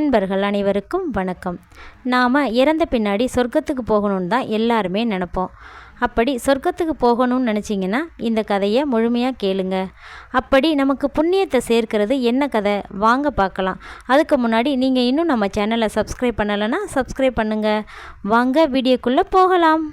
நண்பர்கள் அனைவருக்கும் வணக்கம். நாம் இறந்த பின்னாடி சொர்க்கத்துக்கு போகணுன்னு தான் எல்லாருமே நினப்போம். அப்படி சொர்க்கத்துக்கு போகணும்னு நினச்சிங்கன்னா இந்த கதையை முழுமையாக கேளுங்க. அப்படி நமக்கு புண்ணியத்தை சேர்க்கிறது என்ன கதை? வாங்க பார்க்கலாம். அதுக்கு முன்னாடி நீங்கள் இன்னும் நம்ம சேனலை சப்ஸ்கிரைப் பண்ணலைன்னா சப்ஸ்கிரைப் பண்ணுங்கள் வாங்க வீடியோக்குள்ளே போகலாம்.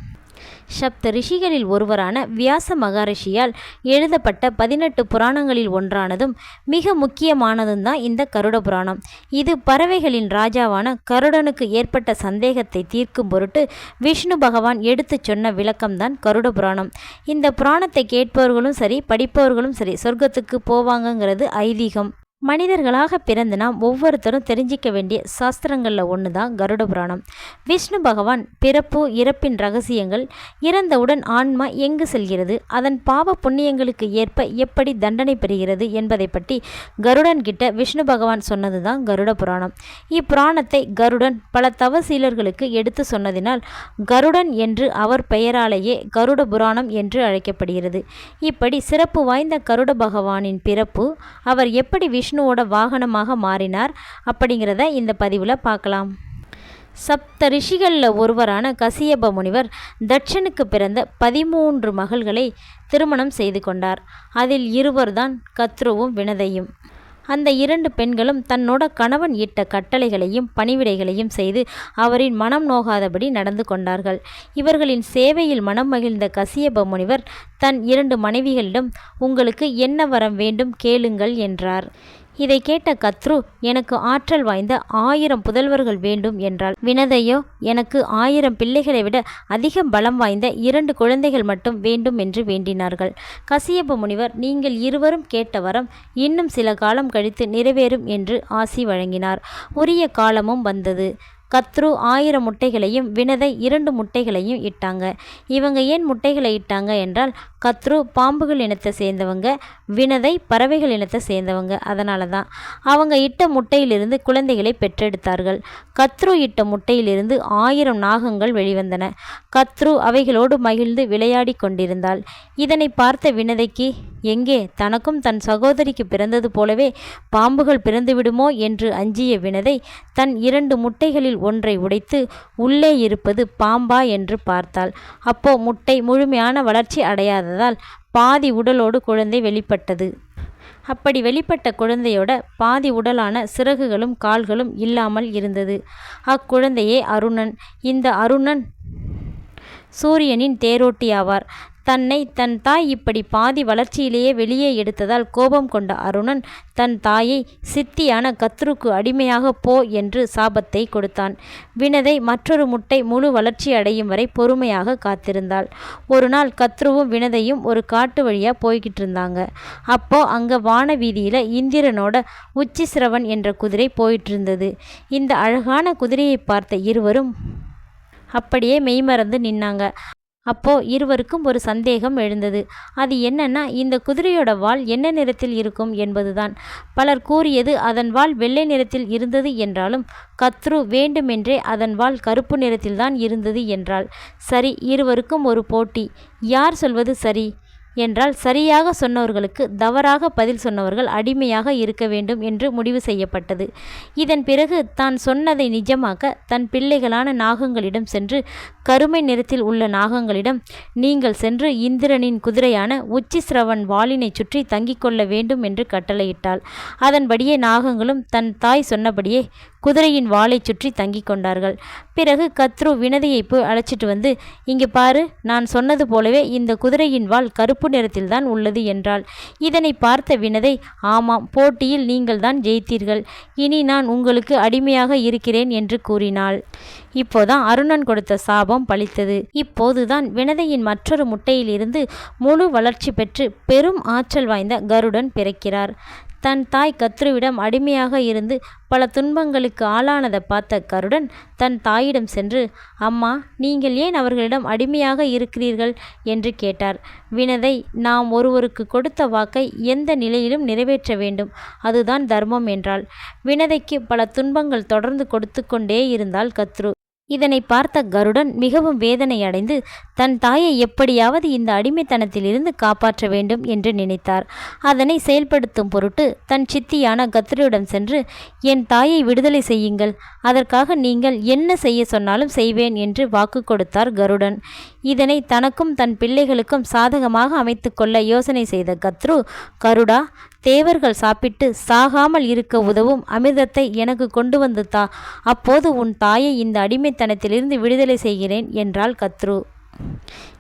சப்த ரிஷிகளில் ஒருவரான வியாச மகரிஷியால் எழுதப்பட்ட பதினெட்டு புராணங்களில் ஒன்றானதும் மிக முக்கியமானதும் தான் இந்த கருட புராணம். இது பறவைகளின் ராஜாவான கருடனுக்கு ஏற்பட்ட சந்தேகத்தை தீர்க்கும் பொருட்டு விஷ்ணு பகவான் எடுத்துச் சொன்ன விளக்கம்தான் கருட புராணம். இந்த புராணத்தை கேட்பவர்களும் சரி படிப்பவர்களும் சரி சொர்க்கத்துக்கு போவாங்கங்கிறது ஐதீகம். மனிதர்களாக பிறந்து நாம் ஒவ்வொருத்தரும் தெரிஞ்சிக்க வேண்டிய சாஸ்திரங்களில் ஒன்று தான் கருட புராணம். விஷ்ணு பகவான் பிறப்பு இறப்பின் ரகசியங்கள் இறந்தவுடன் ஆன்மா எங்கு செல்கிறது அதன் பாவ புண்ணியங்களுக்கு ஏற்ப எப்படி தண்டனை பெறுகிறது என்பதை பற்றி கருடன் கிட்ட விஷ்ணு பகவான் சொன்னது தான் கருட புராணம். இப்புராணத்தை கருடன் பல தவசீலர்களுக்கு எடுத்து சொன்னதினால் கருடன் என்று அவர் பெயராலேயே கருட புராணம் என்று அழைக்கப்படுகிறது. இப்படி சிறப்பு வாய்ந்த கருட பகவானின் பிறப்பு அவர் எப்படி விஷ்ணுவோட வாகனமாக மாறினார். அப்படிங்கிறத இந்த பதிவில் பார்க்கலாம். சப்த ரிஷிகளில் ஒருவரான கசியப முனிவர் தட்சனுக்கு பிறந்த பதிமூன்று மகள்களை திருமணம் செய்து கொண்டார். அதில் இருவர்தான் கத்ருவும் வினதையும். அந்த இரண்டு பெண்களும் தன்னோட கணவன் இட்ட கட்டளைகளையும் பணிவிடைகளையும் செய்து அவரின் மனம் நோகாதபடி நடந்து கொண்டார்கள். இவர்களின் சேவையில் மனம் மகிழ்ந்த கசியப முனிவர் தன் இரண்டு மனைவிகளிடம் உங்களுக்கு என்ன வரம் வேண்டும் கேளுங்கள் என்றார். இதை கேட்ட கத்ரு எனக்கு ஆற்றல் வாய்ந்த ஆயிரம் புதல்வர்கள் வேண்டும் என்றாள். வினதையோ எனக்கு ஆயிரம் பிள்ளைகளை விட அதிக பலம் வாய்ந்த இரண்டு குழந்தைகள் மட்டும் வேண்டும் என்று வேண்டினார்கள். கசியப்ப முனிவர் நீங்கள் இருவரும் கேட்ட வரம் இன்னும் சில காலம் கழித்து நிறைவேறும் என்று ஆசி வழங்கினார். உரிய காலமும் வந்தது. கத்ரு ஆயிரம் முட்டைகளையும் வினதை இரண்டு முட்டைகளையும் இட்டாங்க. இவங்க ஏன் முட்டைகளை இட்டாங்க? என்றால் கத்ரு பாம்புகள் இனத்தை சேர்ந்தவங்க வினதை பறவைகள் இனத்தை சேர்ந்தவங்க. அதனால தான் அவங்க இட்ட முட்டையிலிருந்து குழந்தைகளை பெற்றெடுத்தார்கள். கத்ரு இட்ட முட்டையிலிருந்து ஆயிரம் நாகங்கள் வெளிவந்தன. கத்ரு அவைகளோடு மகிழ்ந்து விளையாடி கொண்டிருந்தாள். இதனை பார்த்த வினதைக்கு எங்கே தனக்கும் தன் சகோதரிக்கு பிறந்தது போலவே பாம்புகள் பிறந்துவிடுமோ? என்று அஞ்சிய வினதை தன் இரண்டு முட்டைகளில் ஒன்றை உடைத்து உள்ளே இருப்பது பாம்பா? என்று பார்த்தாள். அப்போ முட்டை முழுமையான வளர்ச்சி அடையாது அடையாததால் பாதி உடலோடு குழந்தை வெளிப்பட்டது. அப்படி வெளிப்பட்ட குழந்தையோட பாதி உடலான சிறகுகளும் கால்களும் இல்லாமல் இருந்தது. அக்குழந்தையே அருணன். இந்த அருணன் சூரியனின் தேரோட்டி ஆவார் தன்னை தன் தாய் இப்படி பாதி வளர்ச்சியிலேயே வெளியே எடுத்ததால் கோபம் கொண்ட அருணன் தன் தாயை சித்தியான கத்ருக்கு அடிமையாக போ என்று சாபத்தை கொடுத்தான். வினதை மற்றொரு முட்டை முழு வளர்ச்சி அடையும் வரை பொறுமையாக காத்திருந்தாள். ஒரு நாள் கத்ருவும் வினதையும் ஒரு காட்டு வழியா போய்கிட்டு இருந்தாங்க. அப்போ அங்க வான வீதியில இந்திரனோட உச்சிசிரவன் என்ற குதிரை போயிட்டு இருந்தது. இந்த அழகான குதிரையை பார்த்த இருவரும் அப்படியே மெய்மறந்து நின்னாங்க. அப்போ இருவருக்கும் ஒரு சந்தேகம் எழுந்தது. அது என்னன்னா இந்த குதிரையோட வால் என்ன நிறத்தில் இருக்கும் என்பதுதான். பலர் கூறியது அதன் வால் வெள்ளை நிறத்தில் இருந்தது என்றாலும் கத்ரு வேண்டுமென்றே அதன் வால் கருப்பு நிறத்தில்தான் இருந்தது என்றாள். சரி இருவருக்கும் ஒரு போட்டி. யார் சொல்வது சரி? என்றால் சரியாக சொன்னவர்களுக்கு தவறாக பதில் சொன்னவர்கள் அடிமையாக இருக்க வேண்டும் என்று முடிவு செய்யப்பட்டது. இதன் பிறகு தான் சொன்னதை நிஜமாக்க தன் பிள்ளைகளான நாகங்களிடம் சென்று கருமை நிறத்தில் உள்ள நாகங்களிடம் நீங்கள் சென்று இந்திரனின் குதிரையான உச்சிசிரவன் வாளினை சுற்றி தங்கிக் கொள்ள வேண்டும் என்று கட்டளையிட்டாள். அதன்படியே நாகங்களும் தன் தாய் சொன்னபடியே குதிரையின் வாளை சுற்றி தங்கிக் கொண்டார்கள். பிறகு கத்ரு வினதியை போய் அழைச்சிட்டு வந்து இங்கே பாரு நான் சொன்னது போலவே இந்த குதிரையின் வாள் கருப்பு நிறத்தில்தான் உள்ளது என்றாள். இதனை பார்த்த வினதை ஆமாம் போட்டியில் நீங்கள் தான் ஜெயித்தீர்கள். இனி நான் உங்களுக்கு அடிமையாக இருக்கிறேன் என்று கூறினாள். இப்போதான் அருணன் கொடுத்த சாபம் பலித்தது இப்போதுதான் வினதையின் மற்றொரு முட்டையிலிருந்து முழு வளர்ச்சி பெற்று பெரும் ஆற்றல் வாய்ந்த கருடன் பிறக்கிறார். தன் தாய் கத்ருவிடம் அடிமையாக இருந்து பல துன்பங்களுக்கு ஆளானதை பார்த்த கருடன் தன் தாயிடம் சென்று அம்மா நீங்கள் ஏன் அவர்களிடம் அடிமையாக இருக்கிறீர்கள்? என்று கேட்டார். வினதை நாம் ஒருவருக்கு கொடுத்த வாக்கை எந்த நிலையிலும் நிறைவேற்ற வேண்டும். அதுதான் தர்மம் என்றாள். வினதைக்கு பல துன்பங்கள் தொடர்ந்து கொடுத்து கொண்டே இருந்தால் கத்ரு. இதனை பார்த்த கருடன் மிகவும் வேதனை அடைந்து தன் தாயை எப்படியாவது இந்த அடிமைத்தனத்திலிருந்து காப்பாற்ற வேண்டும் என்று நினைத்தார். அதனை செயல்படுத்தும் பொருட்டு தன் சித்தியான கத்ரியுடன் சென்று என் தாயை விடுதலை செய்யுங்கள் அதற்காக நீங்கள் என்ன செய்ய சொன்னாலும் செய்வேன் என்று வாக்கு கொடுத்தார் கருடன். இதனை தனக்கும் தன் பிள்ளைகளுக்கும் சாதகமாக அமைத்து கொள்ள யோசனை செய்த கத்ரு கருடா தேவர்கள் சாப்பிட்டு சாகாமல் இருக்க உதவும் அமிர்தத்தை எனக்கு கொண்டு வந்து தா. அப்போது உன் தாயை இந்த அடிமைத்தனத்திலிருந்து விடுதலை செய்கிறேன் என்றாள் கத்ரு.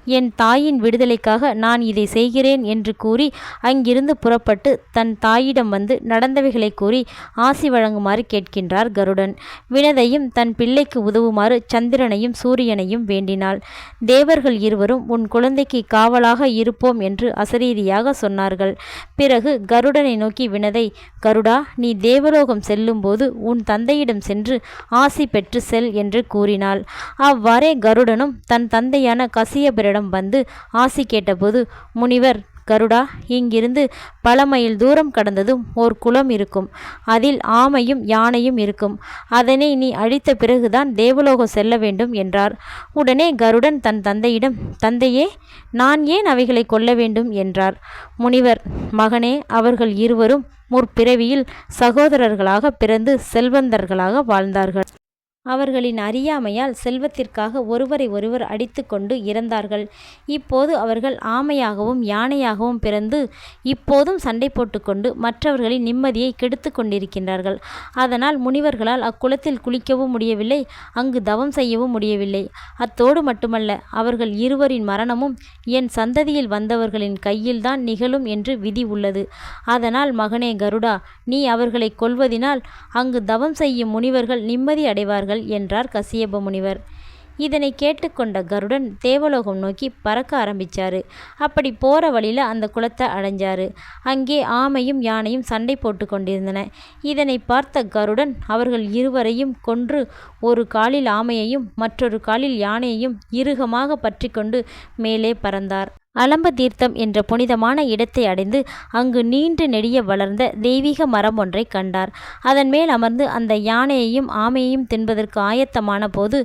என் தாயின் விடுதலைக்காக நான் இதை செய்கிறேன் என்று கூறி அங்கிருந்து புறப்பட்டு தன் தாயிடம் வந்து நடந்தவைகளை கூறி ஆசி வழங்குமாறு கேட்கின்றார் கருடன். வினதையும் தன் பிள்ளைக்கு உதவுமாறு சந்திரனையும் சூரியனையும் வேண்டினாள். தேவர்கள் இருவரும் உன் குழந்தைக்கு காவலாக இருப்போம் என்று அசரீதியாக சொன்னார்கள். பிறகு கருடனை நோக்கி வினதை கருடா நீ தேவலோகம் செல்லும்போது உன் தந்தையிடம் சென்று ஆசி பெற்று செல் என்று கூறினாள். அவ்வாறே கருடனும் தன் தந்தையான கசியபரிடம் அவரிடம் வந்து ஆசி கேட்டபோது முனிவர் கருடா இங்கிருந்து பல மைல் தூரம் கடந்ததும் ஓர் குளம் இருக்கும். அதில் ஆமையும் யானையும் இருக்கும். அதனை நீ அழித்த பிறகுதான் தேவலோகம் செல்ல வேண்டும் என்றார். உடனே கருடன் தன் தந்தையிடம் தந்தையே நான் ஏன் அவைகளை கொல்ல வேண்டும்? என்றார். முனிவர் மகனே அவர்கள் இருவரும் முற்பிறவியில் சகோதரர்களாக பிறந்து செல்வந்தர்களாக வாழ்ந்தார்கள். அவர்களின் அறியாமையால் செல்வத்திற்காக ஒருவரை ஒருவர் அடித்துக்கொண்டு இறந்தார்கள். இப்போது அவர்கள் ஆமையாகவும் யானையாகவும் பிறந்து இப்போதும் சண்டை போட்டுக்கொண்டு மற்றவர்களின் நிம்மதியை கெடுத்து கொண்டிருக்கின்றார்கள். அதனால் முனிவர்களால் அக்குளத்தில் குளிக்கவும் முடியவில்லை அங்கு தவம் செய்யவும் முடியவில்லை. அத்தோடு மட்டுமல்ல அவர்கள் இருவரின் மரணமும் என் சந்ததியில் வந்தவர்களின் கையில்தான் நிகழும் என்று விதி உள்ளது. அதனால் மகனே கருடா நீ அவர்களை கொல்வதினால் அங்கு தவம் செய்யும் முனிவர்கள் நிம்மதி அடைவார்கள். கொள்ளுங்கள் என்றார் கசியப முனிவர். இதனை கேட்டுக்கொண்ட கருடன் தேவலோகம் நோக்கி பறக்க ஆரம்பிச்சாரு. அப்படி போற வழியில அந்த குளத்தை அடைஞ்சாரு. அங்கே ஆமையும் யானையும் சண்டை போட்டு கொண்டிருந்தன. இதனை பார்த்த கருடன் அவர்கள் இருவரையும் கொன்று ஒரு காலில் ஆமையையும் மற்றொரு காலில் யானையையும் இறுகமாக பற்றி கொண்டு மேலே பறந்தார். அலம்ப தீர்த்தம் என்ற புனிதமான இடத்தை அடைந்து அங்கு நீண்டு நெடிய வளர்ந்த தெய்வீக மரம் ஒன்றை கண்டார். அதன் மேல் அமர்ந்து அந்த யானையையும் ஆமையையும் தின்பதற்கு ஆயத்தமான போது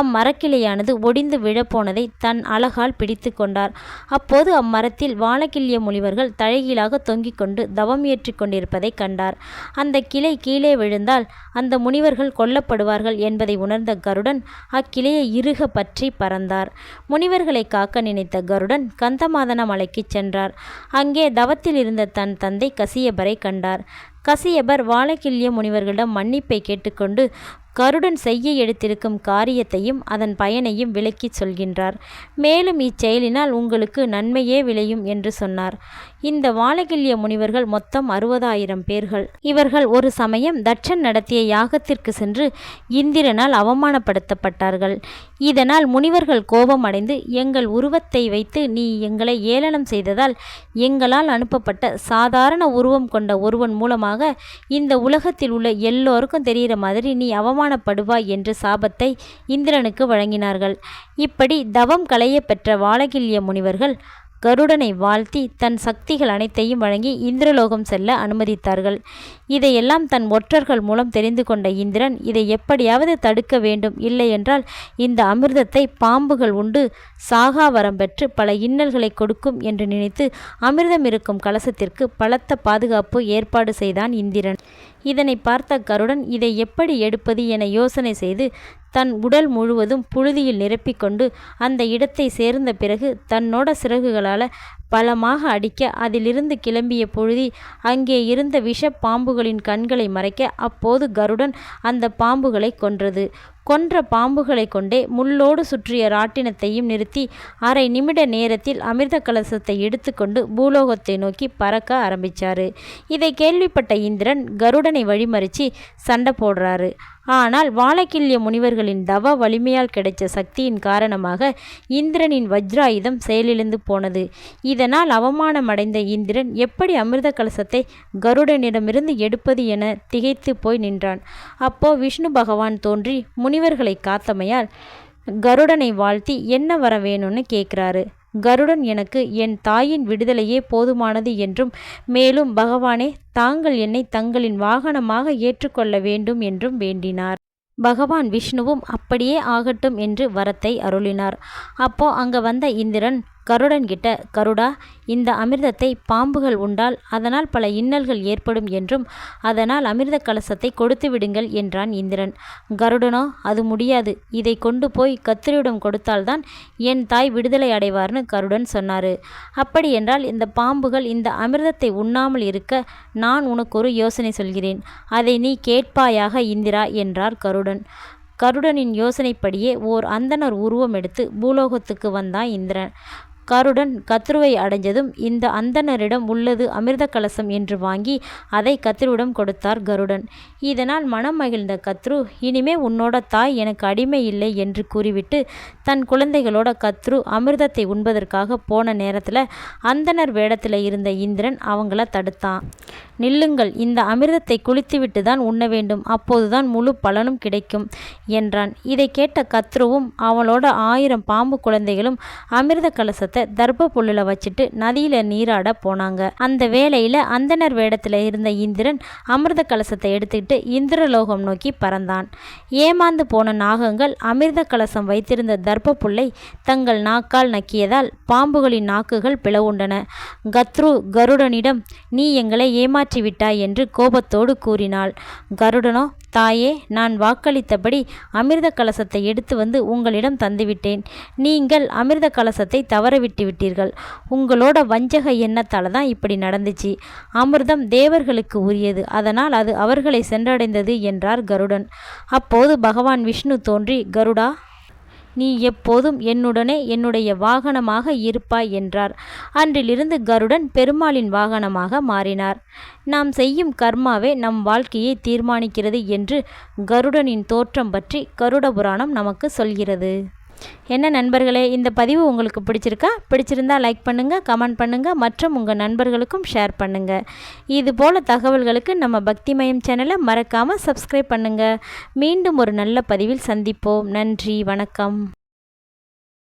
அம்மரக்கிளையானது ஒடிந்து விழப்போனதை தன் அழகால் பிடித்து கொண்டார். அப்போது அம்மரத்தில் வாழக்கிள்ளிய முனிவர்கள் தழகீழாக தொங்கிக் கொண்டு தவம் ஏற்றி கொண்டிருப்பதை கண்டார். அந்த கிளை கீழே விழுந்தால் அந்த முனிவர்கள் கொல்லப்படுவார்கள் என்பதை உணர்ந்த கருடன் அக்கிளையை இறுக பற்றி பறந்தார். முனிவர்களை காக்க நினைத்த கருடன் கந்த கந்தமாதன மலைக்குச் சென்றார். அங்கே தவத்தில் இருந்த தன் தந்தை கசியபரை கண்டார். கசியபர் வாழக்கிள்ளிய முனிவர்களிடம் மன்னிப்பை கேட்டுக்கொண்டு கருடன் செய்ய எடுத்திருக்கும் காரியத்தையும் அதன் பயனையும் விளக்கிச் சொல்கின்றார். மேலும் இச்செயலினால் உங்களுக்கு நன்மையே விளையும் என்று சொன்னார். இந்த வாழகில்ய முனிவர்கள் மொத்தம் அறுபதாயிரம் பேர்கள். இவர்கள் ஒரு சமயம் தட்சன் நடத்திய யாகத்திற்கு சென்று இந்திரனால் அவமானப்படுத்தப்பட்டார்கள். இதனால் முனிவர்கள் கோபம் அடைந்து எங்கள் உருவத்தை வைத்து நீ எங்களை ஏளனம் செய்ததால் எங்களால் அனுப்பப்பட்ட சாதாரண உருவம் கொண்ட ஒருவன் மூலமாக இந்த உலகத்தில் உள்ள எல்லோருக்கும் தெரிகிற மாதிரி நீ அவமான அவமானப்படுவாய் என்ற சாபத்தை இந்திரனுக்கு வழங்கினார்கள். இப்படி தவம் களைய பெற்ற வாழகில்ய முனிவர்கள் கருடனை வாழ்த்தி தன் சக்திகள் அனைத்தையும் வழங்கி இந்திரலோகம் செல்ல அனுமதித்தார்கள். இதையெல்லாம் தன் ஒற்றர்கள் மூலம் தெரிந்து கொண்ட இந்திரன் இதை எப்படியாவது தடுக்க வேண்டும் இல்லையென்றால் இந்த அமிர்தத்தை பாம்புகள் உண்டு சாகா வரம் பெற்று பல இன்னல்களை கொடுக்கும் என்று நினைத்து அமிர்தம் இருக்கும் கலசத்திற்கு பலத்த பாதுகாப்பு ஏற்பாடு செய்தான் இந்திரன். இதனை பார்த்த கருடன் இதை எப்படி எடுப்பது என யோசனை செய்து தன் உடல் முழுவதும் புழுதியில் நிரப்பிக்கொண்டு அந்த இடத்தை சேர்ந்த பிறகு தன்னோட சிறகுகளால் பலமாக அடிக்க அதிலிருந்து கிளம்பிய புழுதி அங்கே இருந்த விஷ பாம்புகளின் கண்களை மறைக்க அப்போது கருடன் அந்த பாம்புகளை கொன்றது. கொன்ற பாம்புகளை கொண்டே முள்ளோடு சுற்றிய ராட்டினத்தையும் நிறுத்தி அரை நிமிட நேரத்தில் அமிர்த கலசத்தை எடுத்துக்கொண்டு பூலோகத்தை நோக்கி பறக்க ஆரம்பிச்சாரு. இதை கேள்விப்பட்ட இந்திரன் கருடனை வழிமறிச்சு சண்டை போடுறாரு. ஆனால் வாழக்கில்ய முனிவர்களின் தவ வலிமையால் கிடைச்ச சக்தியின் காரணமாக இந்திரனின் வஜ்ராயுதம் செயலிழந்து போனது. இதனால் அவமானமடைந்த இந்திரன் எப்படி அமிர்த கலசத்தை கருடனிடமிருந்து எடுப்பது என திகைத்து போய் நின்றான். அப்போ விஷ்ணு பகவான் தோன்றி முனிவர்களை காத்தமையால் கருடனை வாழ்த்தி என்ன வர வேணும்னு கேட்குறாரு. கருடன் எனக்கு என் தாயின் விடுதலையே போதுமானது என்றும் மேலும் பகவானே தாங்கள் என்னை தங்களின் வாகனமாக ஏற்றுக்கொள்ள வேண்டும் என்றும் வேண்டினார். பகவான் விஷ்ணுவும் அப்படியே ஆகட்டும் என்று வரத்தை அருளினார். அப்போ அங்க வந்த இந்திரன் கருடன் கிட்ட கருடா இந்த அமிர்தத்தை பாம்புகள் உண்டால் அதனால் பல இன்னல்கள் ஏற்படும் என்றும் அதனால் அமிர்த கலசத்தை கொடுத்து விடுங்கள் என்றான் இந்திரன். கருடனோ அது முடியாது. இதை கொண்டு போய் கத்திரியிடம் கொடுத்தால்தான் என் தாய் விடுதலை அடைவார்னு கருடன் சொன்னார். அப்படி என்றால் இந்த பாம்புகள் இந்த அமிர்தத்தை உண்ணாமல் இருக்க நான் உனக்கு ஒரு யோசனை சொல்கிறேன். அதை நீ கேட்பாயாக இந்திரா என்றார் கருடன். கருடனின் யோசனைப்படியே ஓர் அந்தனர் உருவம் எடுத்து பூலோகத்துக்கு வந்தான் இந்திரன். கருடன் கத்ருவை அடைஞ்சதும் இந்த அந்தணரிடம் உள்ளது அமிர்த கலசம் என்று வாங்கி அதை கத்ருவிடம் கொடுத்தார் கருடன். இதனால் மனம் மகிழ்ந்த கத்ரு இனிமே உன்னோட தாய் எனக்கு அடிமை இல்லை என்று கூறிவிட்டு தன் குழந்தைகளோட கத்ரு அமிர்தத்தை உண்பதற்காக போன நேரத்தில் அந்தனர் வேடத்தில் இருந்த இந்திரன் அவங்கள தடுத்தான். நில்லுங்கள் இந்த அமிர்தத்தை குளித்துவிட்டு தான் உண்ண வேண்டும். அப்போதுதான் முழு பலனும் கிடைக்கும் என்றான். இதை கேட்ட கத்ருவும் அவளோட ஆயிரம் பாம்பு குழந்தைகளும் அமிர்த கலசத்தை எடுத்த தர்ப்ப புல்லில் வச்சுட்டு நதியில் நீராட போனாங்க. அந்த வேளையில் அந்தனர் வேடத்தில் இருந்த இந்திரன் அமிர்த கலசத்தை எடுத்துக்கிட்டு இந்திரலோகம் நோக்கி பறந்தான். ஏமாந்து போன நாகங்கள் அமிர்த கலசம் வைத்திருந்த தர்ப்ப புல்லை தங்கள் நாக்கால் நக்கியதால் பாம்புகளின் நாக்குகள் பிளவுண்டன. கத்ரு கருடனிடம் நீ எங்களை ஏமாற்றி விட்டாய் என்று கோபத்தோடு கூறினாள். கருடனோ தாயே நான் வாக்களித்தபடி அமிர்த கலசத்தை எடுத்து வந்து உங்களிடம் தந்துவிட்டேன். நீங்கள் அமிர்த கலசத்தை தவறவிட்டு விட்டீர்கள். உங்களோட வஞ்சக எண்ணத்தால் தான் இப்படி நடந்துச்சு. அமிர்தம் தேவர்களுக்கு உரியது. அதனால் அது அவர்களை சென்றடைந்தது என்றார் கருடன். அப்போது பகவான் விஷ்ணு தோன்றி கருடா நீ எப்போதும் என்னுடனே என்னுடைய வாகனமாக இருப்பாய் என்றார். அன்றிலிருந்து கருடன் பெருமாளின் வாகனமாக மாறினார். நாம் செய்யும் கர்மாவே நம் வாழ்க்கையை தீர்மானிக்கிறது என்று கருடனின் தோற்றம் பற்றி கருட புராணம் நமக்கு சொல்கிறது. என்ன நண்பர்களே இந்த பதிவு உங்களுக்கு பிடிச்சிருக்கா? பிடிச்சிருந்தா லைக் பண்ணுங்கள் கமெண்ட் பண்ணுங்கள் மற்றும் உங்கள் நண்பர்களுக்கும் ஷேர் பண்ணுங்கள் இது போல் தகவல்களுக்கு நம்ம பக்திமயம் சேனலை மறக்காமல் சப்ஸ்கிரைப் பண்ணுங்கள் மீண்டும் ஒரு நல்ல பதிவில் சந்திப்போம். நன்றி வணக்கம்.